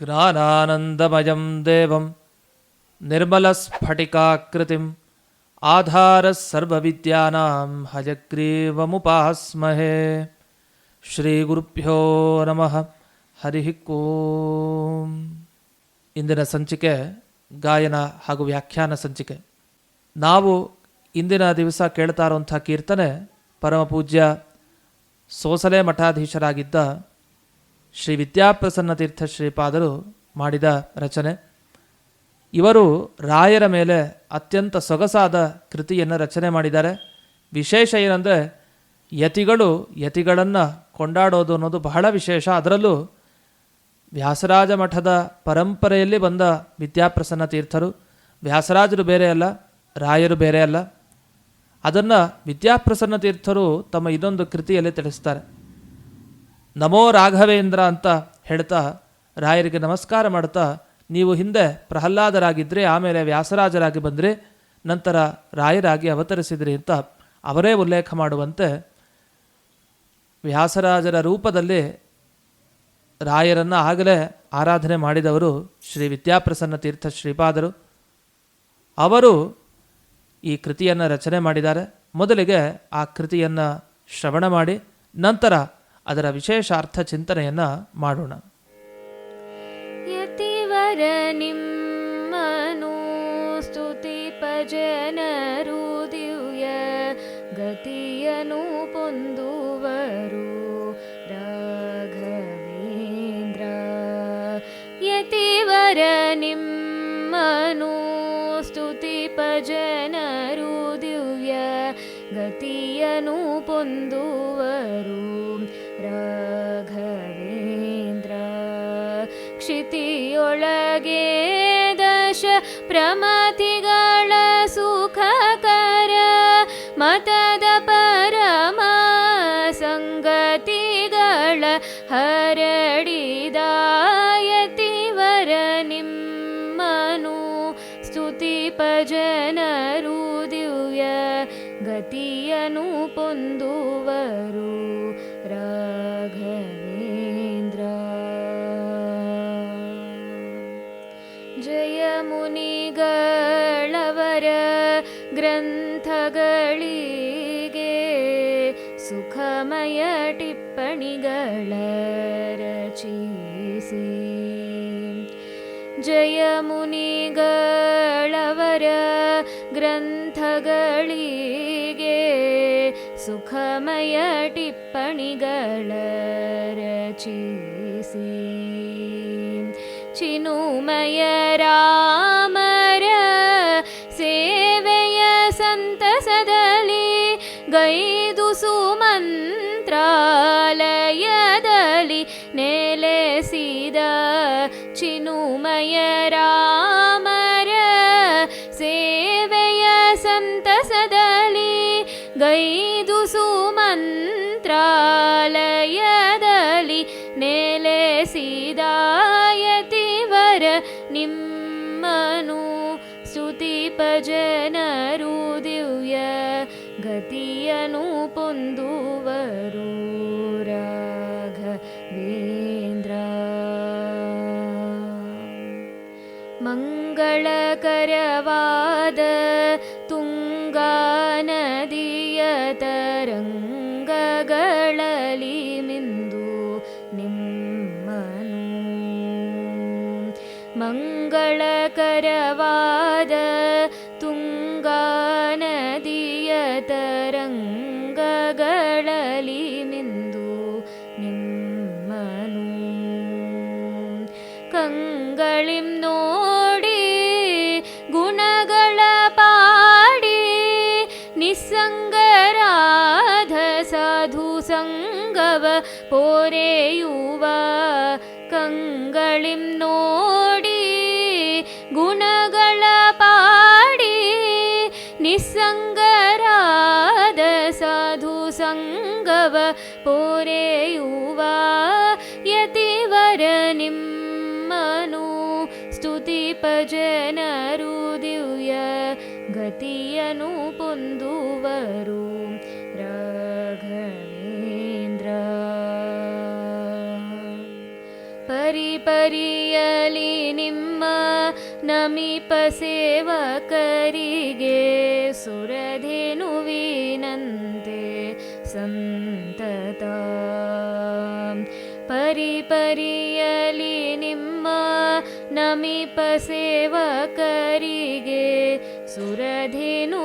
ज्ञानानन्दमयं देवं निर्मलस्फटिकाकृतिम् आधारः सर्वविद्यानां हयग्रीवमुपास्महे ಶ್ರೀಗುರುಭ್ಯೋ ನಮಃ ಹರಿ ಓಂ ಇಂದಿನ ಸಂಚಿಕೆ ಗಾಯನ ಹಾಗೂ ವ್ಯಾಖ್ಯಾನ ಸಂಚಿಕೆ ನಾವು ಇಂದಿನ ದಿವಸ ಕೇಳ್ತಾ ಇರುವಂಥ ಕೀರ್ತನೆ ಪರಮ ಪೂಜ್ಯ ಸೋಸಲೆ ಮಠಾಧೀಶರಾಗಿದ್ದ ಶ್ರೀ ವಿದ್ಯಾಪ್ರಸನ್ನ ತೀರ್ಥ ಶ್ರೀಪಾದರು ಮಾಡಿದ ರಚನೆ. ಇವರು ರಾಯರ ಮೇಲೆ ಅತ್ಯಂತ ಸೊಗಸಾದ ಕೃತಿಯನ್ನು ರಚನೆ ಮಾಡಿದ್ದಾರೆ. ವಿಶೇಷ ಏನಂದರೆ ಯತಿಗಳು ಯತಿಗಳನ್ನು ಕೊಂಡಾಡೋದು ಅನ್ನೋದು ಬಹಳ ವಿಶೇಷ. ಅದರಲ್ಲೂ ವ್ಯಾಸರಾಜ ಮಠದ ಪರಂಪರೆಯಲ್ಲಿ ಬಂದ ವಿದ್ಯಾಪ್ರಸನ್ನ ತೀರ್ಥರು. ವ್ಯಾಸರಾಜರು ಬೇರೆ ಅಲ್ಲ, ರಾಯರು ಬೇರೆ ಅಲ್ಲ. ಅದನ್ನು ವಿದ್ಯಾಪ್ರಸನ್ನ ತೀರ್ಥರು ತಮ್ಮ ಇನ್ನೊಂದು ಕೃತಿಯಲ್ಲಿ ತಿಳಿಸ್ತಾರೆ. ನಮೋ ರಾಘವೇಂದ್ರ ಅಂತ ಹೇಳ್ತಾ ರಾಯರಿಗೆ ನಮಸ್ಕಾರ ಮಾಡ್ತಾ ನೀವು ಹಿಂದೆ ಪ್ರಹ್ಲಾದರಾಗಿದ್ದರೆ ಆಮೇಲೆ ವ್ಯಾಸರಾಜರಾಗಿ ಬಂದರೆ, ನಂತರ ರಾಯರಾಗಿ ಅವತರಿಸಿದ್ರಿ ಅಂತ ಅವರೇ ಉಲ್ಲೇಖ ಮಾಡುವಂತೆ ವ್ಯಾಸರಾಜರ ರೂಪದಲ್ಲಿ ರಾಯರನ್ನು ಆಗಲೇ ಆರಾಧನೆ ಮಾಡಿದವರು ಶ್ರೀ ವಿದ್ಯಾಪ್ರಸನ್ನ ತೀರ್ಥ ಶ್ರೀಪಾದರು. ಅವರು ಈ ಕೃತಿಯನ್ನು ರಚನೆ ಮಾಡಿದ್ದಾರೆ. ಮೊದಲಿಗೆ ಆ ಕೃತಿಯನ್ನು ಶ್ರವಣ ಮಾಡಿ, ನಂತರ ಅದರ ವಿಶೇಷ ಅರ್ಥ ಚಿಂತನೆಯನ್ನು ಮಾಡೋಣ. ಯತಿವರ ನಿಮ್ಮನು ಸ್ತುತಿಪ ಜನರು ದಿವ್ಯ ಗತಿಯನು ಪೊಂದುವರು ರಾಘವೇಂದ್ರ. ಯತಿವರ ನಿಮ್ಮನು ಸ್ತುತಿಪ ಜನರು ದಿವ್ಯ ಗತಿಯನು ಪೊಂದುವರು ಪ್ರಮತಿಗಳ ಸುಖಕರ ಮತದ ಪರಮ ಸಂಗತಿಗಳ ಹರಡಿದಾಯತಿವರ ನಿಮ್ಮನು ಸ್ತುತಿಪ ಜನರು ದಿವ್ಯ ಗತಿಯನು ಪೊಂದುವರು. ಸುಖಮಯ ಟಿಪ್ಪಣಿಗಳ ರಚಿಸಿ ಚಿನುಮಯ ಸುಮಂತ್ರಾಲಯದಲ್ಲಿ ನೆಲೆಸಿದ ಯತಿವರ ನಿಮ್ಮನು ಸ್ತುತಿಪ ಜನರು ದಿವ್ಯ ಗತಿಯನು ಪೊಂದುವರು ತರಂಗಗಳಲ್ಲಿ ಮಿಂದು ನಿಮ್ಮನು ಕಂಗಳಿಂ ನೋಡಿ ಗುಣಗಳ ಪಾಡಿ ನಿಸ್ಸಂಗರಾಧ ಸಾಧು ಸಂಗವ ಪೋರೆಯುವ ಕಂಗಳಿಂ ನೋಡಿ ಪೋರೆಯುವ ಯತಿವರ ನಿಮ್ಮನು. ಸ್ತುತಿಪಜನರು ದಿವ್ಯ ಗತಿಯನು ಪೊಂದುವರು. ರಾಘವೇಂದ್ರ ಪರಿಪರಿ ಪರಿಪರಿಯಲಿ ನಿಮ್ಮ ನಮಿಪ ಸೇವಕರಿಗೆ ಸುರಧೇನುವಿನಂತೆ ಪರಿಪರಿಯಲಿ ನಿಮ್ಮ ನಮಿಪ ಸೇವಕರಿಗೆ ಸುರಧೇನುವಿನಂತೆ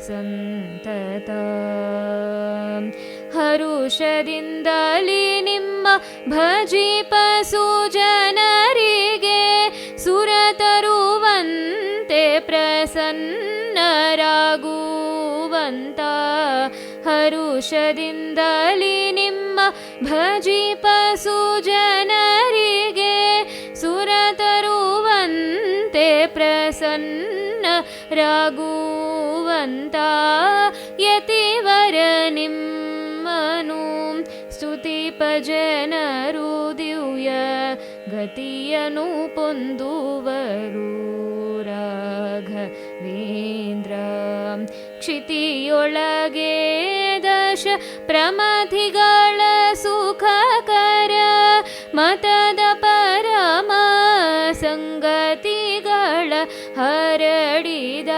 ಸಂತತ. ಹರುಷದಿಂದಲಿ ನಿಮ್ಮ ಭಜಿಪ ಹರುಷದಿಂದಲಿ ನಿಮ್ಮ ಭಜಿಪ ಸುಜನರಿಗೆ ಸುರತರುವಂತೆ ಪ್ರಸನ್ನರಾಗುವಂತ ಯತಿವರ ನಿಮ್ಮನು. ಸ್ತುತಿಪ ಜನರು ದಿವ್ಯ ಗತಿಯನು ಪೊಂದುವರು. ರಾಘವೇಂದ್ರ ಕ್ಷಿತಿಯೊಳಗೆ ದಶ ಪ್ರಮಥಿಗಳ ಸುಖಕರ ಮತದ ಪರಮ ಸಂಗತಿಗಳ ಹರಡಿದ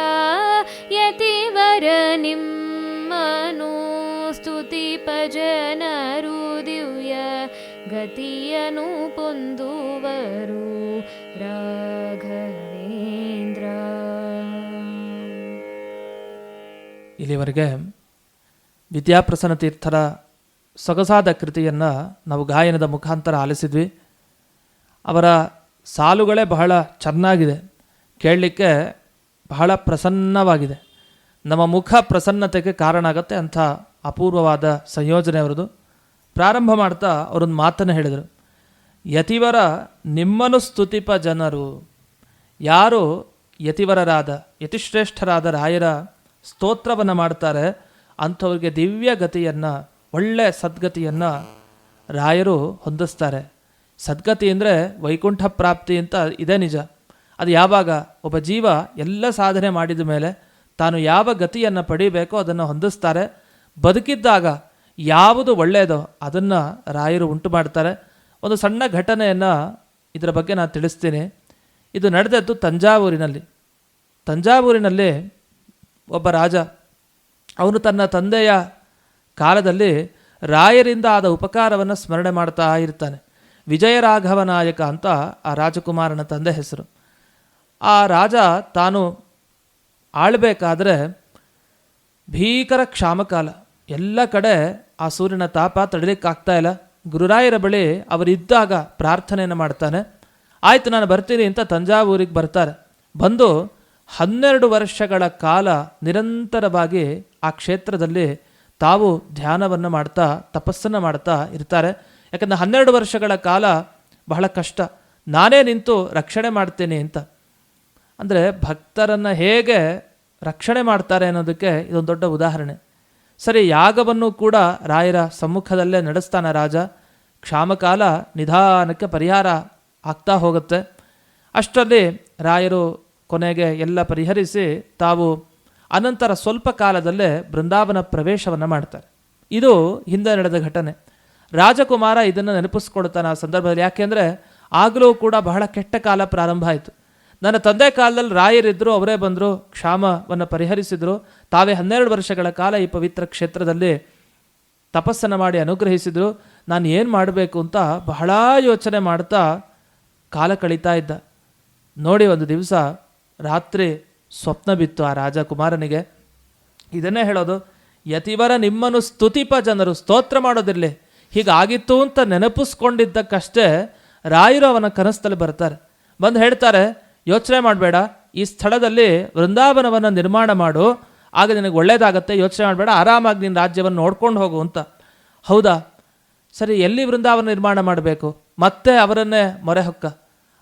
ಯತಿವರ ನಿಮ್ಮನು ಸ್ತುತಿ ಪಜನರು ದಿವ್ಯ ಗತಿಯನು ಪೊಂದುವರು ರಾಘವೇಂದ್ರ. ಇಲ್ಲಿವರೆಗೆ ವಿದ್ಯಾಪ್ರಸನ್ನ ತೀರ್ಥರ ಸೊಗಸಾದ ಕೃತಿಯನ್ನು ನಾವು ಗಾಯನದ ಮುಖಾಂತರ ಆಲಿಸಿದ್ವಿ. ಅವರ ಸಾಲುಗಳೇ ಬಹಳ ಚೆನ್ನಾಗಿದೆ. ಕೇಳಲಿಕ್ಕೆ ಬಹಳ ಪ್ರಸನ್ನವಾಗಿದೆ. ನಮ್ಮ ಮುಖ ಪ್ರಸನ್ನತೆಗೆ ಕಾರಣ ಆಗುತ್ತೆ ಅಂಥ ಅಪೂರ್ವವಾದ ಸಂಯೋಜನೆ ಅವರದು ಪ್ರಾರಂಭ ಮಾಡ್ತಾ ಅವರೊಂದು ಮಾತನ್ನು ಹೇಳಿದರು. ಯತಿವರ ನಿಮ್ಮನು ಸ್ತುತಿಪ ಜನರು. ಯಾರು ಯತಿವರರಾದ, ಯತಿಶ್ರೇಷ್ಠರಾದ ರಾಯರ ಸ್ತೋತ್ರವನ್ನು ಮಾಡ್ತಾರೆ ಅಂಥವ್ರಿಗೆ ದಿವ್ಯ ಗತಿಯನ್ನು ಒಳ್ಳೆ ಸದ್ಗತಿಯನ್ನು ರಾಯರು ಹೊಂದಿಸ್ತಾರೆ. ಸದ್ಗತಿ ಅಂದರೆ ವೈಕುಂಠ ಪ್ರಾಪ್ತಿ ಅಂತ ಇದೆ ನಿಜ. ಅದು ಯಾವಾಗ ಒಬ್ಬ ಜೀವ ಎಲ್ಲ ಸಾಧನೆ ಮಾಡಿದ ಮೇಲೆ ತಾನು ಯಾವ ಗತಿಯನ್ನು ಪಡಿಬೇಕೋ ಅದನ್ನು ಹೊಂದಿಸ್ತಾರೆ. ಬದುಕಿದ್ದಾಗ ಯಾವುದು ಒಳ್ಳೆಯದೋ ಅದನ್ನು ರಾಯರು ಉಂಟು ಮಾಡ್ತಾರೆ. ಒಂದು ಸಣ್ಣ ಘಟನೆಯನ್ನು ಇದರ ಬಗ್ಗೆ ನಾನು ತಿಳಿಸ್ತೀನಿ. ಇದು ನಡೆದದ್ದು ತಂಜಾವೂರಿನಲ್ಲಿ. ತಂಜಾವೂರಿನಲ್ಲಿ ಒಬ್ಬ ರಾಜ ಅವನು ತನ್ನ ತಂದೆಯ ಕಾಲದಲ್ಲಿ ರಾಯರಿಂದ ಆದ ಉಪಕಾರವನ್ನು ಸ್ಮರಣೆ ಮಾಡ್ತಾ ಇರ್ತಾನೆ. ವಿಜಯರಾಘವ ನಾಯಕ ಅಂತ ಆ ರಾಜಕುಮಾರನ ತಂದೆ ಹೆಸರು. ಆ ರಾಜ ತಾನು ಆಳ್ಬೇಕಾದ್ರೆ ಭೀಕರ ಕ್ಷಾಮಕಾಲ. ಎಲ್ಲ ಕಡೆ ಆ ಸೂರ್ಯನ ತಾಪ ತಡಿಲಿಕ್ಕಾಗ್ತಾ ಇಲ್ಲ. ಗುರುರಾಯರ ಬಳಿ ಅವರಿದ್ದಾಗ ಪ್ರಾರ್ಥನೆಯನ್ನು ಮಾಡ್ತಾನೆ. ಆಯ್ತು ನಾನು ಬರ್ತೀನಿ ಅಂತ ತಂಜಾವೂರಿಗೆ ಬರ್ತಾರೆ. ಬಂದು ಹನ್ನೆರಡು ವರ್ಷಗಳ ಕಾಲ ನಿರಂತರವಾಗಿ ಆ ಕ್ಷೇತ್ರದಲ್ಲಿ ತಾವು ಧ್ಯಾನವನ್ನು ಮಾಡ್ತಾ, ತಪಸ್ಸನ್ನು ಮಾಡ್ತಾ ಇರ್ತಾರೆ. ಯಾಕಂದರೆ ಹನ್ನೆರಡು ವರ್ಷಗಳ ಕಾಲ ಬಹಳ ಕಷ್ಟ. ನಾನೇ ನಿಂತು ರಕ್ಷಣೆ ಮಾಡ್ತೇನೆ ಅಂತ. ಅಂದರೆ ಭಕ್ತರನ್ನು ಹೇಗೆ ರಕ್ಷಣೆ ಮಾಡ್ತಾರೆ ಅನ್ನೋದಕ್ಕೆ ಇದೊಂದು ದೊಡ್ಡ ಉದಾಹರಣೆ. ಸರಿ, ಯಾಗವನ್ನು ಕೂಡ ರಾಯರ ಸಮ್ಮುಖದಲ್ಲೇ ನಡೆಸ್ತಾನೆ ರಾಜ. ಕ್ಷಾಮಕಾಲ ನಿಧಾನಕ್ಕೆ ಪರಿಹಾರ ಆಗ್ತಾ ಹೋಗುತ್ತೆ. ಅಷ್ಟರಲ್ಲಿ ರಾಯರು ಕೊನೆಗೆ ಎಲ್ಲ ಪರಿಹರಿಸಿ ತಾವು ಅನಂತರ ಸ್ವಲ್ಪ ಕಾಲದಲ್ಲೇ ಬೃಂದಾವನ ಪ್ರವೇಶವನ್ನು ಮಾಡ್ತಾರೆ. ಇದು ಹಿಂದೆ ನಡೆದ ಘಟನೆ. ರಾಜಕುಮಾರ ಇದನ್ನು ನೆನಪಿಸ್ಕೊಳ್ತಾನೆ ಆ ಸಂದರ್ಭದಲ್ಲಿ. ಯಾಕೆಂದರೆ ಆಗಲೂ ಕೂಡ ಬಹಳ ಕೆಟ್ಟ ಕಾಲ ಪ್ರಾರಂಭ ಆಯಿತು. ನನ್ನ ತಂದೆ ಕಾಲದಲ್ಲಿ ರಾಯರಿದ್ದರು ಅವರೇ ಬಂದರು, ಕ್ಷಾಮವನ್ನು ಪರಿಹರಿಸಿದರು. ತಾವೇ ಹನ್ನೆರಡು ವರ್ಷಗಳ ಕಾಲ ಈ ಪವಿತ್ರ ಕ್ಷೇತ್ರದಲ್ಲಿ ತಪಸ್ಸನ್ನು ಮಾಡಿ ಅನುಗ್ರಹಿಸಿದರು. ನಾನು ಏನು ಮಾಡಬೇಕು ಅಂತ ಬಹಳ ಯೋಚನೆ ಮಾಡ್ತಾ ಕಾಲ ಕಳೀತಾ ಇದ್ದ. ನೋಡಿ ಒಂದು ದಿವಸ ರಾತ್ರಿ ಸ್ವಪ್ನ ಬಿತ್ತು ಆ ರಾಜಕುಮಾರನಿಗೆ. ಇದನ್ನೇ ಹೇಳೋದು, ಯತಿವರ ನಿಮ್ಮನ್ನು ಸ್ತುತಿಪ ಜನರು, ಸ್ತೋತ್ರ ಮಾಡೋದಿರಲಿ. ಹೀಗಾಗಿತ್ತು ಅಂತ ನೆನಪಿಸ್ಕೊಂಡಿದ್ದಕ್ಕಷ್ಟೇ ರಾಯರು ಅವನ ಕನಸಲ್ಲಿ ಬರ್ತಾರೆ. ಬಂದು ಹೇಳ್ತಾರೆ, ಯೋಚನೆ ಮಾಡಬೇಡ, ಈ ಸ್ಥಳದಲ್ಲಿ ವೃಂದಾವನವನ್ನು ನಿರ್ಮಾಣ ಮಾಡು. ಆಗ ನಿನಗೆ ಒಳ್ಳೇದಾಗತ್ತೆ, ಯೋಚನೆ ಮಾಡಬೇಡ, ಆರಾಮಾಗಿ ನಿನ್ನ ರಾಜ್ಯವನ್ನು ನೋಡ್ಕೊಂಡು ಹೋಗು ಅಂತ. ಹೌದಾ? ಸರಿ, ಎಲ್ಲಿ ವೃಂದಾವನ ನಿರ್ಮಾಣ ಮಾಡಬೇಕು? ಮತ್ತೆ ಅವರನ್ನೇ ಮೊರೆ ಹೊಕ್ಕ.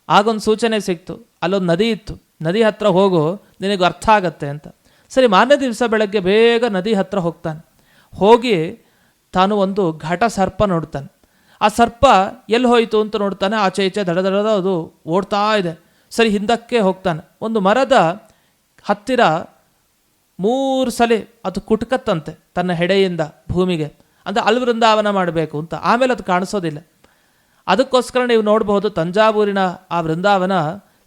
ಆಗೊಂದು ಸೂಚನೆ ಸಿಕ್ತು, ಅಲ್ಲೊಂದು ನದಿ ಇತ್ತು. ನದಿ ಹತ್ರ ಹೋಗು, ನಿನಗೆ ಅರ್ಥ ಆಗತ್ತೆ ಅಂತ. ಸರಿ ಮಾನ್ಯ ದಿವಸ ಬೆಳಗ್ಗೆ ಬೇಗ ನದಿ ಹತ್ರ ಹೋಗ್ತಾನೆ. ಹೋಗಿ ತಾನು ಒಂದು ಘಟ ಸರ್ಪ ನೋಡ್ತಾನೆ. ಆ ಸರ್ಪ ಎಲ್ಲಿ ಹೋಯಿತು ಅಂತ ನೋಡ್ತಾನೆ, ಆಚೆ ಈಚೆ ದಡ ದಡದ ಅದು ಓಡ್ತಾ ಇದೆ. ಸರಿ, ಹಿಂದಕ್ಕೆ ಹೋಗ್ತಾನೆ. ಒಂದು ಮರದ ಹತ್ತಿರ ಮೂರು ಸಲ ಅದು ಕುಟ್ಕತ್ತಂತೆ ತನ್ನ ಹೆಡೆಯಿಂದ ಭೂಮಿಗೆ. ಅಂದರೆ ಅಲ್ಲಿ ವೃಂದಾವನ ಮಾಡಬೇಕು ಅಂತ. ಆಮೇಲೆ ಅದು ಕಾಣಿಸೋದಿಲ್ಲ. ಅದಕ್ಕೋಸ್ಕರ ನೀವು ನೋಡಬಹುದು, ತಂಜಾವೂರಿನ ಆ ವೃಂದಾವನ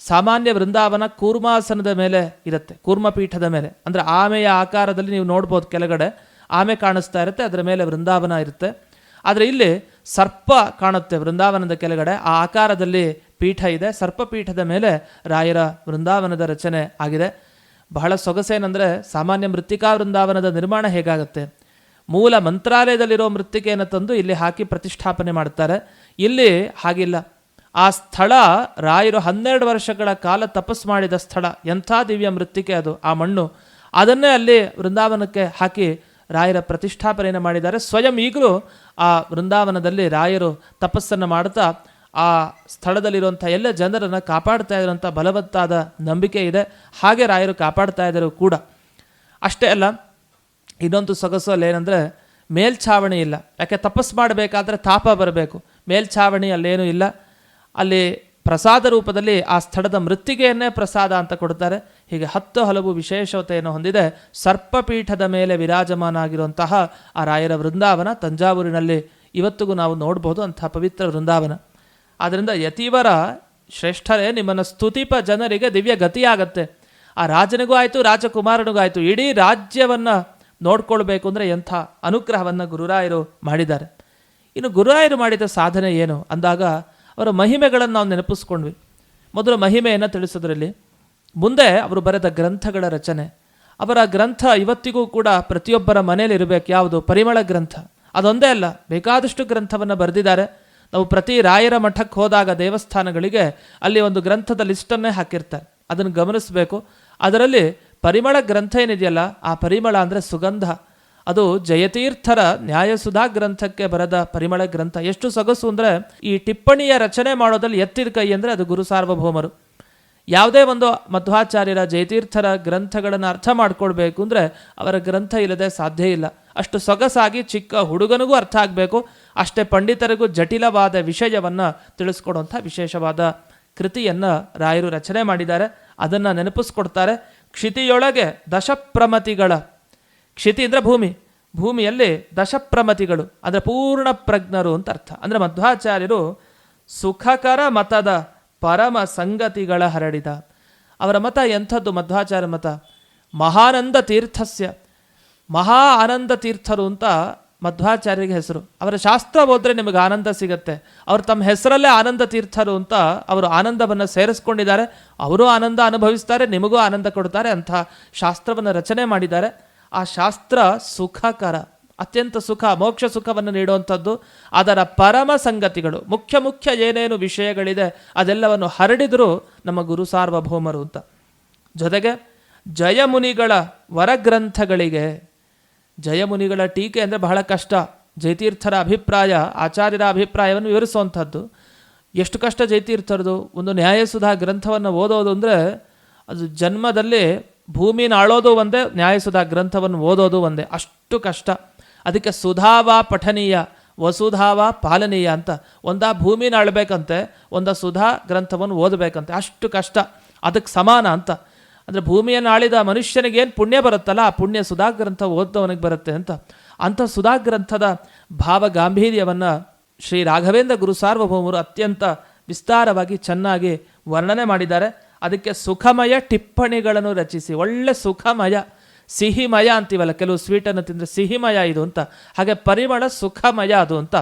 ಸಾಮಾನ್ಯ ವೃಂದಾವನ ಕೂರ್ಮಾಸನದ ಮೇಲೆ ಇರುತ್ತೆ, ಕೂರ್ಮಪೀಠದ ಮೇಲೆ. ಅಂದರೆ ಆಮೆಯ ಆಕಾರದಲ್ಲಿ ನೀವು ನೋಡ್ಬೋದು ಕೆಳಗಡೆ, ಆಮೆ ಕಾಣಿಸ್ತಾ ಇರುತ್ತೆ, ಅದರ ಮೇಲೆ ವೃಂದಾವನ ಇರುತ್ತೆ. ಆದರೆ ಇಲ್ಲಿ ಸರ್ಪ ಕಾಣುತ್ತೆ ವೃಂದಾವನದ ಕೆಳಗಡೆ, ಆ ಆಕಾರದಲ್ಲಿ ಪೀಠ ಇದೆ, ಸರ್ಪಪೀಠದ ಮೇಲೆ ರಾಯರ ವೃಂದಾವನದ ರಚನೆ ಆಗಿದೆ. ಬಹಳ ಸೊಗಸೇನೆಂದರೆ ಸಾಮಾನ್ಯ ಮೃತ್ತಿಕಾ ವೃಂದಾವನದ ನಿರ್ಮಾಣ ಹೇಗಾಗುತ್ತೆ? ಮೂಲ ಮಂತ್ರಾಲಯದಲ್ಲಿರೋ ಮೃತ್ತಿಕೆಯನ್ನು ತಂದು ಇಲ್ಲಿ ಹಾಕಿ ಪ್ರತಿಷ್ಠಾಪನೆ ಮಾಡ್ತಾರೆ. ಇಲ್ಲಿ ಹಾಗಿಲ್ಲ ಆ ಸ್ಥಳ ರಾಯರು ಹನ್ನೆರಡು ವರ್ಷಗಳ ಕಾಲ ತಪಸ್ಸು ಮಾಡಿದ ಸ್ಥಳ. ಎಂಥ ದಿವ್ಯ ಮೃತ್ತಿಕೆ ಅದು ಆ ಮಣ್ಣು. ಅದನ್ನೇ ಅಲ್ಲಿ ವೃಂದಾವನಕ್ಕೆ ಹಾಕಿ ರಾಯರ ಪ್ರತಿಷ್ಠಾಪನೆಯನ್ನು ಮಾಡಿದ್ದಾರೆ. ಸ್ವಯಂ ಈಗಲೂ ಆ ವೃಂದಾವನದಲ್ಲಿ ರಾಯರು ತಪಸ್ಸನ್ನು ಮಾಡ್ತಾ ಆ ಸ್ಥಳದಲ್ಲಿರುವಂಥ ಎಲ್ಲ ಜನರನ್ನು ಕಾಪಾಡ್ತಾ ಇರುವಂಥ ಬಲವತ್ತಾದ ನಂಬಿಕೆ ಇದೆ. ಹಾಗೆ ರಾಯರು ಕಾಪಾಡ್ತಾ ಇದ್ದರು ಕೂಡ. ಅಷ್ಟೇ ಅಲ್ಲ, ಇನ್ನೊಂದು ಸೊಗಸು ಅಲ್ಲೇನೆಂದರೆ ಮೇಲ್ಛಾವಣಿ ಇಲ್ಲ. ಯಾಕೆ ತಪಸ್ಸು ಮಾಡಬೇಕಾದ್ರೆ ತಾಪ ಬರಬೇಕು. ಮೇಲ್ಛಾವಣಿ ಅಲ್ಲೇನೂ ಇಲ್ಲ. ಅಲ್ಲಿ ಪ್ರಸಾದ ರೂಪದಲ್ಲಿ ಆ ಸ್ಥಳದ ಮೃತ್ತಿಗೆಯನ್ನೇ ಪ್ರಸಾದ ಅಂತ ಕೊಡ್ತಾರೆ ಹೀಗೆ ಹತ್ತು ಹಲವು ವಿಶೇಷತೆಯನ್ನು ಹೊಂದಿದೆ. ಸರ್ಪಪೀಠದ ಮೇಲೆ ವಿರಾಜಮಾನ ಆಗಿರುವಂತಹ ಆ ರಾಯರ ವೃಂದಾವನ ತಂಜಾವೂರಿನಲ್ಲಿ ಇವತ್ತಿಗೂ ನಾವು ನೋಡ್ಬೋದು ಅಂತಹ ಪವಿತ್ರ ವೃಂದಾವನ. ಆದ್ದರಿಂದ ಯತೀವರ ಶ್ರೇಷ್ಠರೇ ನಿಮ್ಮನ್ನು ಸ್ತುತಿಪ ಜನರಿಗೆ ದಿವ್ಯ ಗತಿಯಾಗತ್ತೆ. ಆ ರಾಜನಿಗೂ ಆಯಿತು, ರಾಜಕುಮಾರನಿಗೂ ಆಯಿತು, ಇಡೀ ರಾಜ್ಯವನ್ನು ನೋಡ್ಕೊಳ್ಬೇಕು ಅಂದರೆ ಎಂಥ ಅನುಗ್ರಹವನ್ನು ಗುರುರಾಯರು ಮಾಡಿದ್ದಾರೆ. ಇನ್ನು ಗುರುರಾಯರು ಮಾಡಿದ ಸಾಧನೆ ಏನು? ಅಂದಾಗ ಅವರ ಮಹಿಮೆಗಳನ್ನು ನಾವು ನೆನಪಿಸ್ಕೊಂಡ್ವಿ. ಮೊದಲು ಮಹಿಮೆಯನ್ನು ತಿಳಿಸೋದ್ರಲ್ಲಿ ಮುಂದೆ ಅವರು ಬರೆದ ಗ್ರಂಥಗಳ ರಚನೆ. ಅವರ ಗ್ರಂಥ ಇವತ್ತಿಗೂ ಕೂಡ ಪ್ರತಿಯೊಬ್ಬರ ಮನೆಯಲ್ಲಿ ಇರಬೇಕು. ಯಾವುದು? ಪರಿಮಳ ಗ್ರಂಥ. ಅದೊಂದೇ ಅಲ್ಲ, ಬೇಕಾದಷ್ಟು ಗ್ರಂಥವನ್ನು ಬರೆದಿದ್ದಾರೆ. ನಾವು ಪ್ರತಿ ರಾಯರ ಮಠಕ್ಕೆ ಹೋದಾಗ ದೇವಸ್ಥಾನಗಳಿಗೆ ಅಲ್ಲಿ ಒಂದು ಗ್ರಂಥದ ಲಿಸ್ಟನ್ನೇ ಹಾಕಿರ್ತಾರೆ. ಅದನ್ನು ಗಮನಿಸಬೇಕು. ಅದರಲ್ಲಿ ಪರಿಮಳ ಗ್ರಂಥ ಏನಿದೆಯಲ್ಲ, ಆ ಪರಿಮಳ ಅಂದರೆ ಸುಗಂಧ. ಅದು ಜಯತೀರ್ಥರ ನ್ಯಾಯಸುಧಾ ಗ್ರಂಥಕ್ಕೆ ಬರೆದ ಪರಿಮಳ ಗ್ರಂಥ. ಎಷ್ಟು ಸೊಗಸು ಅಂದರೆ ಈ ಟಿಪ್ಪಣಿಯ ರಚನೆ ಮಾಡೋದಲ್ಲಿ ಎತ್ತಿದ ಕೈ ಅಂದರೆ ಅದು ಗುರು ಸಾರ್ವಭೌಮರು. ಯಾವುದೇ ಒಂದು ಮಧ್ವಾಚಾರ್ಯರ ಜಯತೀರ್ಥರ ಗ್ರಂಥಗಳನ್ನು ಅರ್ಥ ಮಾಡ್ಕೊಳ್ಬೇಕು ಅಂದರೆ ಅವರ ಗ್ರಂಥ ಇಲ್ಲದೆ ಸಾಧ್ಯ ಇಲ್ಲ. ಅಷ್ಟು ಸೊಗಸಾಗಿ ಚಿಕ್ಕ ಹುಡುಗನಿಗೂ ಅರ್ಥ ಆಗಬೇಕು, ಅಷ್ಟೇ ಪಂಡಿತರಿಗೂ ಜಟಿಲವಾದ ವಿಷಯವನ್ನು ತಿಳಿಸ್ಕೊಡುವಂಥ ವಿಶೇಷವಾದ ಕೃತಿಯನ್ನು ರಾಯರು ರಚನೆ ಮಾಡಿದ್ದಾರೆ. ಅದನ್ನು ನೆನಪಿಸ್ಕೊಡ್ತಾರೆ. ಕ್ಷಿತಿಯೊಳಗೆ ದಶಪ್ರಮತಿಗಳ ಕ್ಷಿತಿ ಅಂದರೆ ಭೂಮಿ, ಭೂಮಿಯಲ್ಲಿ ದಶಪ್ರಮತಿಗಳು, ಅಂದರೆ ಪೂರ್ಣ ಪ್ರಜ್ಞರು ಅಂತ ಅರ್ಥ. ಅಂದರೆ ಮಧ್ವಾಚಾರ್ಯರು ಸುಖಕರ ಮತದ ಪರಮ ಸಂಗತಿಗಳ ಹರಡಿದ. ಅವರ ಮತ ಎಂಥದ್ದು? ಮಧ್ವಾಚಾರ್ಯ ಮತ, ಮಹಾನಂದ ತೀರ್ಥಸ್ಯ, ಮಹಾ ಆನಂದ ತೀರ್ಥರು ಅಂತ ಮಧ್ವಾಚಾರ್ಯರಿಗೆ ಹೆಸರು. ಅವರ ಶಾಸ್ತ್ರ ಹೋದರೆ ನಿಮಗೆ ಆನಂದ ಸಿಗುತ್ತೆ. ಅವರು ತಮ್ಮ ಹೆಸರಲ್ಲೇ ಆನಂದ ತೀರ್ಥರು ಅಂತ ಅವರು ಆನಂದವನ್ನು ಸೇರಿಸ್ಕೊಂಡಿದ್ದಾರೆ. ಅವರು ಆನಂದ ಅನುಭವಿಸ್ತಾರೆ, ನಿಮಗೂ ಆನಂದ ಕೊಡ್ತಾರೆ ಅಂಥ ಶಾಸ್ತ್ರವನ್ನು ರಚನೆ ಮಾಡಿದ್ದಾರೆ. ಆ ಶಾಸ್ತ್ರ ಸುಖಕರ, ಅತ್ಯಂತ ಸುಖ, ಮೋಕ್ಷ ಸುಖವನ್ನು ನೀಡುವಂಥದ್ದು. ಅದರ ಪರಮ ಸಂಗತಿಗಳು, ಮುಖ್ಯ ಮುಖ್ಯ ಏನೇನು ವಿಷಯಗಳಿದೆ, ಅದೆಲ್ಲವನ್ನು ಹರಡಿದರೂ ನಮ್ಮ ಗುರು ಸಾರ್ವಭೌಮರು ಅಂತ. ಜೊತೆಗೆ ಜಯಮುನಿಗಳ ವರಗ್ರಂಥಗಳಿಗೆ, ಜಯಮುನಿಗಳ ಟೀಕೆ ಅಂದರೆ ಬಹಳ ಕಷ್ಟ. ಜಯತೀರ್ಥರ ಅಭಿಪ್ರಾಯ, ಆಚಾರ್ಯರ ಅಭಿಪ್ರಾಯವನ್ನು ವಿವರಿಸುವಂಥದ್ದು. ಎಷ್ಟು ಕಷ್ಟ ಜಯತೀರ್ಥರದು? ಒಂದು ನ್ಯಾಯಸುಧಾ ಗ್ರಂಥವನ್ನು ಓದೋದು ಅಂದರೆ ಅದು ಜನ್ಮದಲ್ಲಿ ಭೂಮಿನ ಆಳೋದು ಒಂದೇ, ನ್ಯಾಯಸುಧಾ ಗ್ರಂಥವನ್ನು ಓದೋದು ಒಂದೇ. ಅಷ್ಟು ಕಷ್ಟ. ಅದಕ್ಕೆ ಸುಧಾವ ಪಠನೀಯ, ವಸುಧಾವ ಪಾಲನೀಯ ಅಂತ. ಒಂದ ಭೂಮಿನ ಆಳ್ಬೇಕಂತೆ ಒಂದ ಸುಧಾ ಗ್ರಂಥವನ್ನು ಓದಬೇಕಂತೆ. ಅಷ್ಟು ಕಷ್ಟ. ಅದಕ್ಕೆ ಸಮಾನ ಅಂತ. ಅಂದರೆ ಭೂಮಿಯನ್ನು ಆಳಿದ ಮನುಷ್ಯನಿಗೆ ಏನು ಪುಣ್ಯ ಬರುತ್ತಲ್ಲ, ಆ ಪುಣ್ಯ ಸುಧಾ ಗ್ರಂಥ ಓದ್ದವನಿಗೆ ಬರುತ್ತೆ ಅಂತ. ಅಂಥ ಸುಧಾ ಗ್ರಂಥದ ಭಾವ ಗಾಂಭೀರ್ಯವನ್ನು ಶ್ರೀ ರಾಘವೇಂದ್ರ ಗುರು ಸಾರ್ವಭೌಮರು ಅತ್ಯಂತ ವಿಸ್ತಾರವಾಗಿ ಚೆನ್ನಾಗಿ ವರ್ಣನೆ ಮಾಡಿದ್ದಾರೆ. ಅದಕ್ಕೆ ಸುಖಮಯ ಟಿಪ್ಪಣಿಗಳನ್ನು ರಚಿಸಿ. ಒಳ್ಳೆ ಸುಖಮಯ, ಸಿಹಿಮಯ ಅಂತೀವಲ್ಲ, ಕೆಲವು ಸ್ವೀಟನ್ನು ತಿಂದರೆ ಸಿಹಿಮಯ ಇದು ಅಂತ. ಹಾಗೆ ಪರಿಮಳ ಸುಖಮಯ ಅದು ಅಂತ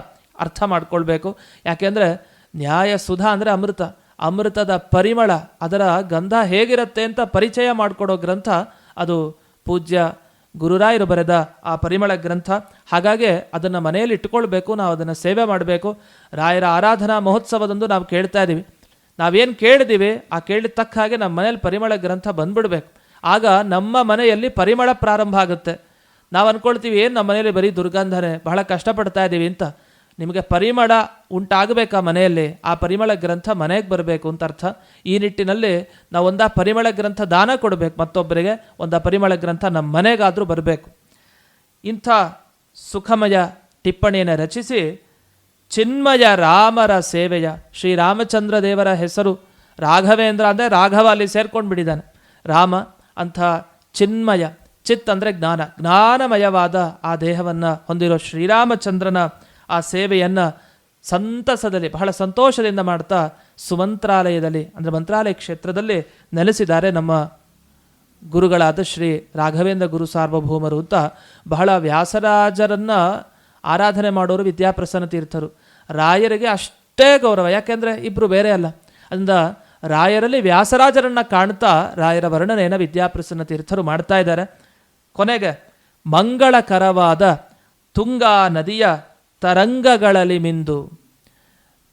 ಅರ್ಥ ಮಾಡ್ಕೊಳ್ಬೇಕು. ಯಾಕೆಂದರೆ ನ್ಯಾಯ ಸುಧಾ ಅಂದರೆ ಅಮೃತ. ಅಮೃತದ ಪರಿಮಳ, ಅದರ ಗಂಧ ಹೇಗಿರುತ್ತೆ ಅಂತ ಪರಿಚಯ ಮಾಡಿಕೊಡೋ ಗ್ರಂಥ ಅದು ಪೂಜ್ಯ ಗುರುರಾಯರು ಬರೆದ ಆ ಪರಿಮಳ ಗ್ರಂಥ. ಹಾಗಾಗಿ ಅದನ್ನು ಮನೆಯಲ್ಲಿ ಇಟ್ಕೊಳ್ಬೇಕು, ನಾವು ಅದನ್ನು ಸೇವೆ ಮಾಡಬೇಕು. ರಾಯರ ಆರಾಧನಾ ಮಹೋತ್ಸವದಂದು ನಾವು ಕೇಳ್ತಾ ಇದ್ದೀವಿ ನಾವೇನು ಕೇಳಿದ್ದೀವಿ ಆ ಕೇಳಿದ ತಕ್ಕ ಹಾಗೆ ನಮ್ಮ ಮನೇಲಿ ಪರಿಮಳ ಗ್ರಂಥ ಬಂದ್ಬಿಡ್ಬೇಕು. ಆಗ ನಮ್ಮ ಮನೆಯಲ್ಲಿ ಪರಿಮಳ ಪ್ರಾರಂಭ ಆಗುತ್ತೆ. ನಾವು ಅಂದ್ಕೊಳ್ತೀವಿ ಏನು ನಮ್ಮ ಮನೆಯಲ್ಲಿ ಬರೀ ದುರ್ಗಂಧನೆ, ಬಹಳ ಕಷ್ಟಪಡ್ತಾ ಇದ್ದೀವಿ ಅಂತ. ನಿಮಗೆ ಪರಿಮಳ ಉಂಟಾಗಬೇಕು ಆ ಮನೆಯಲ್ಲಿ? ಆ ಪರಿಮಳ ಗ್ರಂಥ ಮನೆಗೆ ಬರಬೇಕು ಅಂತ ಅರ್ಥ. ಈ ನಿಟ್ಟಿನಲ್ಲಿ ನಾವು ಒಂದ ಪರಿಮಳ ಗ್ರಂಥ ದಾನ ಕೊಡಬೇಕು, ಮತ್ತೊಬ್ಬರಿಗೆ ಒಂದ ಪರಿಮಳ ಗ್ರಂಥ ನಮ್ಮ ಮನೆಗಾದರೂ ಬರಬೇಕು. ಇಂಥ ಸುಖಮಯ ಟಿಪ್ಪಣಿಯನ್ನು ರಚಿಸಿ ಚಿನ್ಮಯ ರಾಮರ ಸೇವೆಯ ಶ್ರೀರಾಮಚಂದ್ರ ದೇವರ ಹೆಸರು ರಾಘವೇಂದ್ರ ಅಂದರೆ ರಾಘವ ಅಲ್ಲಿ ಸೇರ್ಕೊಂಡು ಬಿಟ್ಟಿದ್ದಾನೆ ರಾಮ ಅಂಥ ಚಿನ್ಮಯ, ಚಿತ್ ಅಂದರೆ ಜ್ಞಾನ, ಜ್ಞಾನಮಯವಾದ ಆ ದೇಹವನ್ನು ಹೊಂದಿರೋ ಶ್ರೀರಾಮಚಂದ್ರನ ಆ ಸೇವೆಯನ್ನು ಸಂತಸದಲ್ಲಿ, ಬಹಳ ಸಂತೋಷದಿಂದ ಮಾಡ್ತಾ ಸುಮಂತ್ರಾಲಯದಲ್ಲಿ, ಅಂದರೆ ಮಂತ್ರಾಲಯ ಕ್ಷೇತ್ರದಲ್ಲಿ ನೆಲೆಸಿದ್ದಾರೆ ನಮ್ಮ ಗುರುಗಳಾದ ಶ್ರೀ ರಾಘವೇಂದ್ರ ಗುರು ಸಾರ್ವಭೌಮರು ಅಂತ ಬಹಳ ವ್ಯಾಸರಾಜರನ್ನ ಆರಾಧನೆ ಮಾಡೋರು ವಿದ್ಯಾಪ್ರಸನ್ನ ತೀರ್ಥರು. ರಾಯರಿಗೆ ಅಷ್ಟೇ ಗೌರವ, ಯಾಕೆಂದರೆ ಇಬ್ಬರು ಬೇರೆ ಅಲ್ಲ. ಅಂದ ರಾಯರಲ್ಲಿ ವ್ಯಾಸರಾಜರನ್ನು ಕಾಣ್ತಾ ರಾಯರ ವರ್ಣನೆಯನ್ನು ವಿದ್ಯಾಪ್ರಸನ್ನ ತೀರ್ಥರು ಮಾಡ್ತಾ ಇದ್ದಾರೆ. ಕೊನೆಗೆ ಮಂಗಳಕರವಾದ ತುಂಗಾ ನದಿಯ ತರಂಗಗಳಲ್ಲಿ ಮಿಂದು.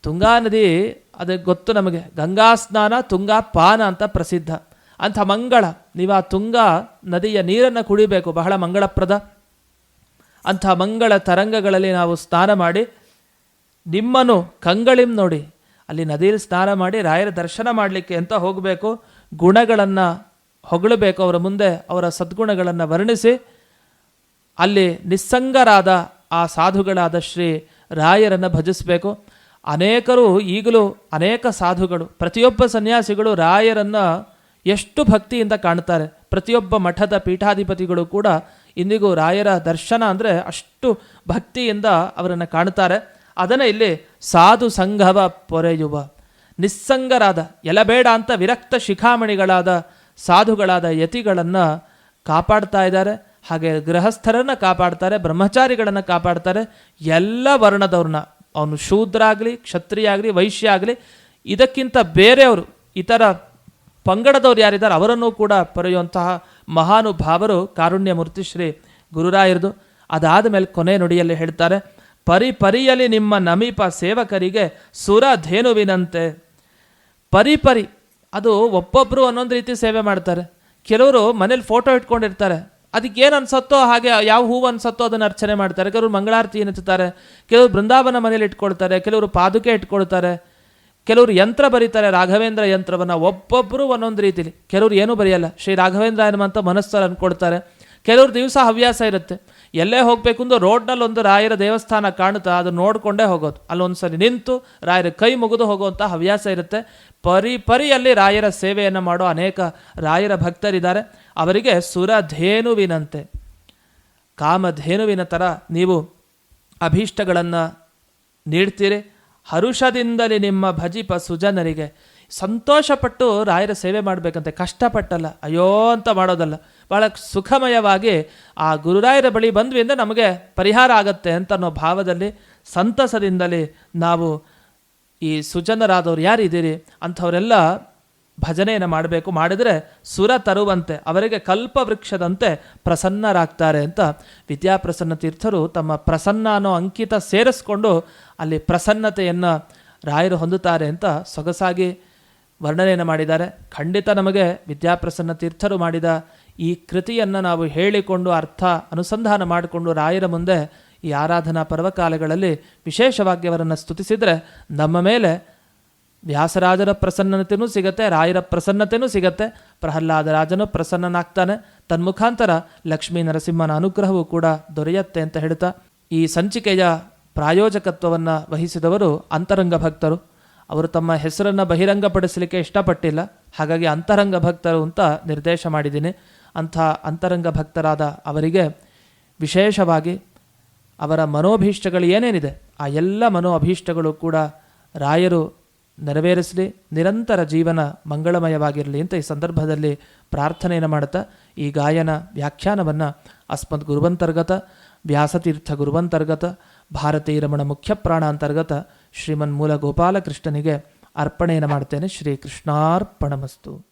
ತುಂಗಾ ನದಿ ಅದಕ್ಕೆ ಗೊತ್ತು ನಮಗೆ, ಗಂಗಾ ಸ್ನಾನ, ತುಂಗಾ ಪಾನ ಅಂತ ಪ್ರಸಿದ್ಧ. ಅಂಥ ಮಂಗಳ, ನೀವು ಆ ತುಂಗಾ ನದಿಯ ನೀರನ್ನು ಕುಡಿಬೇಕು, ಬಹಳ ಮಂಗಳಪ್ರದ. ಅಂಥ ಮಂಗಳ ತರಂಗಗಳಲ್ಲಿ ನಾವು ಸ್ನಾನ ಮಾಡಿ, ನಿಮ್ಮನ್ನು ಕಂಗಳಿಂ ನೋಡಿ, ಅಲ್ಲಿ ನದಿಯಲ್ಲಿ ಸ್ನಾನ ಮಾಡಿ, ರಾಯರ ದರ್ಶನ ಮಾಡಲಿಕ್ಕೆ ಅಂತ ಹೋಗಬೇಕು, ಗುಣಗಳನ್ನು ಹೊಗಳಬೇಕು, ಅವರ ಮುಂದೆ ಅವರ ಸದ್ಗುಣಗಳನ್ನು ವರ್ಣಿಸಿ, ಅಲ್ಲಿ ನಿಸ್ಸಂಗರಾದ ಆ ಸಾಧುಗಳಾದ ಶ್ರೀ ರಾಯರನ್ನು ಭಜಿಸಬೇಕು. ಅನೇಕರು ಈಗಲೂ ಅನೇಕ ಸಾಧುಗಳು, ಪ್ರತಿಯೊಬ್ಬ ಸನ್ಯಾಸಿಗಳು ರಾಯರನ್ನು ಎಷ್ಟು ಭಕ್ತಿಯಿಂದ ಕಾಣ್ತಾರೆ. ಪ್ರತಿಯೊಬ್ಬ ಮಠದ ಪೀಠಾಧಿಪತಿಗಳು ಕೂಡ ಇಂದಿಗೂ ರಾಯರ ದರ್ಶನ ಅಂದರೆ ಅಷ್ಟು ಭಕ್ತಿಯಿಂದ ಅವರನ್ನು ಕಾಣ್ತಾರೆ ಅದನ್ನು ಇಲ್ಲಿ ಸಾಧು ಸಂಘವ ಪೊರೆಯುವ, ನಿಸ್ಸಂಗರಾದ, ಎಲಬೇಡ ಅಂತ ವಿರಕ್ತ ಶಿಖಾಮಣಿಗಳಾದ ಸಾಧುಗಳಾದ ಯತಿಗಳನ್ನು ಕಾಪಾಡ್ತಾ ಇದ್ದಾರೆ. ಹಾಗೆ ಗೃಹಸ್ಥರನ್ನು ಕಾಪಾಡ್ತಾರೆ, ಬ್ರಹ್ಮಚಾರಿಗಳನ್ನು ಕಾಪಾಡ್ತಾರೆ. ಎಲ್ಲ ವರ್ಣದವ್ರನ್ನ, ಅವನು ಶೂದ್ರ ಆಗಲಿ ಕ್ಷತ್ರಿಯ ಆಗಲಿ ವೈಶ್ಯ ಆಗಲಿ ಇದಕ್ಕಿಂತ ಬೇರೆಯವರು, ಇತರ ಪಂಗಡದವ್ರು ಯಾರಿದ್ದಾರೆ, ಅವರನ್ನು ಕೂಡ ಪೊರೆಯುವಂತಹ ಮಹಾನುಭಾವರು ಕಾರುಣ್ಯಮೂರ್ತಿ ಶ್ರೀ ಗುರುರಾಯರದು. ಅದಾದ ಮೇಲೆ ಕೊನೆ ನುಡಿಯಲ್ಲಿ ಹೇಳ್ತಾರೆ, ಪರಿ ಪರಿಯಲಿ ನಿಮ್ಮ ನಮೀಪ ಸೇವಕರಿಗೆ ಸುರಧೇನುವಿನಂತೆ. ಪರಿ ಪರಿಪರಿ ಅದು ಒಬ್ಬೊಬ್ಬರು ಒಂದೊಂದು ರೀತಿ ಸೇವೆ ಮಾಡ್ತಾರೆ. ಕೆಲವರು ಮನೇಲಿ ಫೋಟೋ ಇಟ್ಕೊಂಡಿರ್ತಾರೆ. ಅದಕ್ಕೆ ಏನು ಅನ್ಸತ್ತೋ ಹಾಗೆ ಯಾವ ಹೂವು ಅನ್ಸತ್ತೋ ಅದನ್ನು ಅರ್ಚನೆ ಮಾಡ್ತಾರೆ. ಕೆಲವರು ಮಂಗಳಾರತಿ ಎನ್ನುತ್ತಾರೆ ಕೆಲವರು ಬೃಂದಾವನ ಮನೇಲಿ ಇಟ್ಕೊಳ್ತಾರೆ. ಕೆಲವರು ಪಾದುಕೆ ಇಟ್ಕೊಳ್ತಾರೆ. ಕೆಲವರು ಯಂತ್ರ ಬರೀತಾರೆ, ರಾಘವೇಂದ್ರ ಯಂತ್ರವನ್ನು ಒಬ್ಬೊಬ್ಬರು ಒಂದೊಂದು ರೀತಿಲಿ. ಕೆಲವರು ಏನೂ ಬರೆಯಲ್ಲ. ಶ್ರೀ ರಾಘವೇಂದ್ರ ಎನ್ನುವಂಥ ಮನಸ್ಸರು ಅಂದ್ಕೊಳ್ತಾರೆ ಕೆಲವರು ದಿವಸ ಹವ್ಯಾಸ ಇರುತ್ತೆ. ಎಲ್ಲೇ ಹೋಗಬೇಕು ಅಂದ್ರೆ ರೋಡ್ನಲ್ಲಿ ಒಂದು ರಾಯರ ದೇವಸ್ಥಾನ ಕಾಣುತ್ತಾ, ಅದು ನೋಡಿಕೊಂಡೇ ಹೋಗೋದು. ಅಲ್ಲೊಂದ್ಸಲಿ ನಿಂತು ರಾಯರ ಕೈ ಮುಗಿದು ಹೋಗುವಂಥ ಹವ್ಯಾಸ ಇರುತ್ತೆ. ಪರಿ ಪರಿಯಲ್ಲಿ ರಾಯರ ಸೇವೆಯನ್ನು ಮಾಡೋ ಅನೇಕ ರಾಯರ ಭಕ್ತರಿದ್ದಾರೆ. ಅವರಿಗೆ ಸುರಧೇನುವಿನಂತೆ. ಕಾಮಧೇನುವಿನ ಥರ ನೀವು ಅಭೀಷ್ಟಗಳನ್ನು ನೀಡ್ತೀರಿ. ಹರುಷದಿಂದಲೇ ನಿಮ್ಮ ಭಜಿಪ ಸುಜನರಿಗೆ. ಸಂತೋಷಪಟ್ಟು ರಾಯರ ಸೇವೆ ಮಾಡಬೇಕಂತೆ. ಕಷ್ಟಪಟ್ಟಲ್ಲ. ಅಯ್ಯೋ ಅಂತ ಮಾಡೋದಲ್ಲ. ಭಾಳ ಸುಖಮಯವಾಗಿ ಆ ಗುರುರಾಯರ ಬಳಿ ಬಂದ್ವಿ ಅಂದರೆ ನಮಗೆ ಪರಿಹಾರ ಆಗತ್ತೆ ಅಂತ ಅನ್ನೋ ಭಾವದಲ್ಲಿ, ಸಂತಸದಿಂದಲೇ ನಾವು ಈ ಸುಜನರಾದವ್ರು ಯಾರಿದ್ದೀರಿ? ಅಂಥವರೆಲ್ಲ ಭಜನೆಯನ್ನು ಮಾಡಬೇಕು. ಮಾಡಿದರೆ ಸುರ ತರುವಂತೆ, ಅವರಿಗೆ ಕಲ್ಪವೃಕ್ಷದಂತೆ ಪ್ರಸನ್ನರಾಗ್ತಾರೆ ಅಂತ ವಿದ್ಯಾಪ್ರಸನ್ನ ತೀರ್ಥರು ತಮ್ಮ ಪ್ರಸನ್ನ ಅನ್ನೋ ಅಂಕಿತ ಸೇರಿಸ್ಕೊಂಡು ಅಲ್ಲಿ ಪ್ರಸನ್ನತೆಯನ್ನು ರಾಯರು ಹೊಂದುತ್ತಾರೆ ಅಂತ ಸೊಗಸಾಗಿ ವರ್ಣನೆಯನ್ನು ಮಾಡಿದ್ದಾರೆ. ಖಂಡಿತ ನಮಗೆ ವಿದ್ಯಾಪ್ರಸನ್ನ ತೀರ್ಥರು ಮಾಡಿದ ಈ ಕೃತಿಯನ್ನು ನಾವು ಹೇಳಿಕೊಂಡು ಅರ್ಥ ಅನುಸಂಧಾನ ಮಾಡಿಕೊಂಡು ರಾಯರ ಮುಂದೆ ಈ ಆರಾಧನಾ ಪರ್ವಕಾಲಗಳಲ್ಲಿ ವಿಶೇಷವಾಗಿ ಅವರನ್ನು ಸ್ತುತಿಸಿದರೆ ನಮ್ಮ ಮೇಲೆ ವ್ಯಾಸರಾಜರ ಪ್ರಸನ್ನತೆಯೂ ಸಿಗತ್ತೆ, ರಾಯರ ಪ್ರಸನ್ನತೆಯೂ ಸಿಗತ್ತೆ ಪ್ರಹ್ಲಾದ ರಾಜನು ಪ್ರಸನ್ನನಾಗ್ತಾನೆ. ತನ್ಮುಖಾಂತರ ಲಕ್ಷ್ಮೀ ನರಸಿಂಹನ ಅನುಗ್ರಹವೂ ಕೂಡ ದೊರೆಯತ್ತೆ ಅಂತ ಹೇಳ್ತಾ, ಈ ಸಂಚಿಕೆಯ ಪ್ರಾಯೋಜಕತ್ವವನ್ನು ವಹಿಸಿದವರು ಅಂತರಂಗ ಭಕ್ತರು. ಅವರು ತಮ್ಮ ಹೆಸರನ್ನು ಬಹಿರಂಗಪಡಿಸಲಿಕ್ಕೆ ಇಷ್ಟಪಟ್ಟಿಲ್ಲ, ಹಾಗಾಗಿ ಅಂತರಂಗ ಭಕ್ತರು ಅಂತ ನಿರ್ದೇಶ ಮಾಡಿದ್ದೀನಿ. ಅಂಥ ಅಂತರಂಗ ಭಕ್ತರಾದ ಅವರಿಗೆ ವಿಶೇಷವಾಗಿ ಅವರ ಮನೋಭೀಷ್ಟಗಳು ಏನೇನಿದೆ, ಆ ಎಲ್ಲ ಮನೋ ಅಭೀಷ್ಟಗಳು ಕೂಡ ರಾಯರು ನೆರವೇರಿಸಲಿ, ನಿರಂತರ ಜೀವನ ಮಂಗಳಮಯವಾಗಿರಲಿ ಅಂತ ಈ ಸಂದರ್ಭದಲ್ಲಿ ಪ್ರಾರ್ಥನೆಯನ್ನು ಮಾಡುತ್ತಾ ಈ ಗಾಯನ ವ್ಯಾಖ್ಯಾನವನ್ನು ಅಸ್ಮದ್ ಗುರುವಂತರ್ಗತ, ವ್ಯಾಸತೀರ್ಥ ಗುರುವಂತರ್ಗತ ಭಾರತೀಯ ರಮಣ ಮುಖ್ಯ ಪ್ರಾಣ ಅಂತರ್ಗತ ಶ್ರೀಮನ್ ಮೂಲ ಗೋಪಾಲಕೃಷ್ಣನಿಗೆ ಅರ್ಪಣೆಯನ್ನು ಮಾಡ್ತೇನೆ ಶ್ರೀ ಕೃಷ್ಣಾರ್ಪಣಮಸ್ತು